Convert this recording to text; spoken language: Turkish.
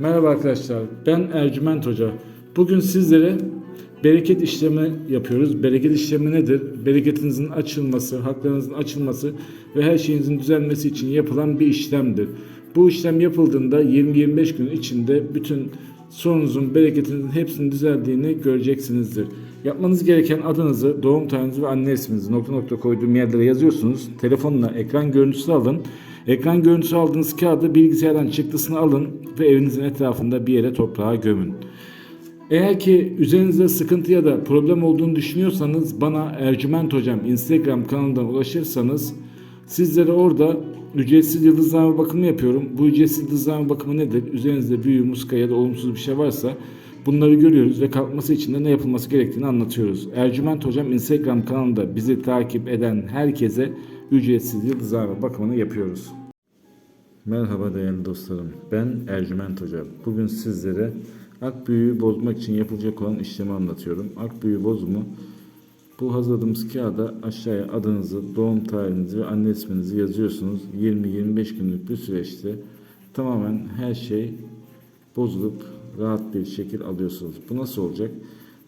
Merhaba arkadaşlar, ben Ercüment Hoca. Bugün sizlere bereket işlemi yapıyoruz. Bereket işlemi nedir? Bereketinizin açılması, haklarınızın açılması ve her şeyinizin düzelmesi için yapılan bir işlemdir. Bu işlem yapıldığında 20-25 gün içinde bütün sorunuzun, bereketinizin hepsinin düzeldiğini göreceksinizdir. Yapmanız gereken adınızı, doğum tarihinizi ve anne isminizi nokta nokta koyduğum yerlere yazıyorsunuz. Telefonla ekran görüntüsü alın. Ekran görüntüsü aldığınız kağıdı bilgisayardan çıktısını alın ve evinizin etrafında bir yere toprağa gömün. Eğer ki üzerinizde sıkıntı ya da problem olduğunu düşünüyorsanız bana Ercüment Hocam Instagram kanalından ulaşırsanız sizlere orada ücretsiz yıldızlama bakımı yapıyorum. Bu ücretsiz yıldızlama bakımı nedir? Üzerinizde büyü, muska ya da olumsuz bir şey varsa bunları görüyoruz ve kalkması için de ne yapılması gerektiğini anlatıyoruz. Ercüment Hocam Instagram kanalında bizi takip eden herkese ücretsiz yıldızlama bakımını yapıyoruz. Merhaba değerli dostlarım. Ben Ercüment Hoca. Bugün sizlere ak büyüğü bozmak için yapılacak olan işlemi anlatıyorum. Ak büyü bozumu bu hazırladığımız kağıda aşağıya adınızı, doğum tarihinizi ve anne isminizi yazıyorsunuz. 20-25 günlük bir süreçte tamamen her şey bozulup rahat bir şekil alıyorsunuz. Bu nasıl olacak?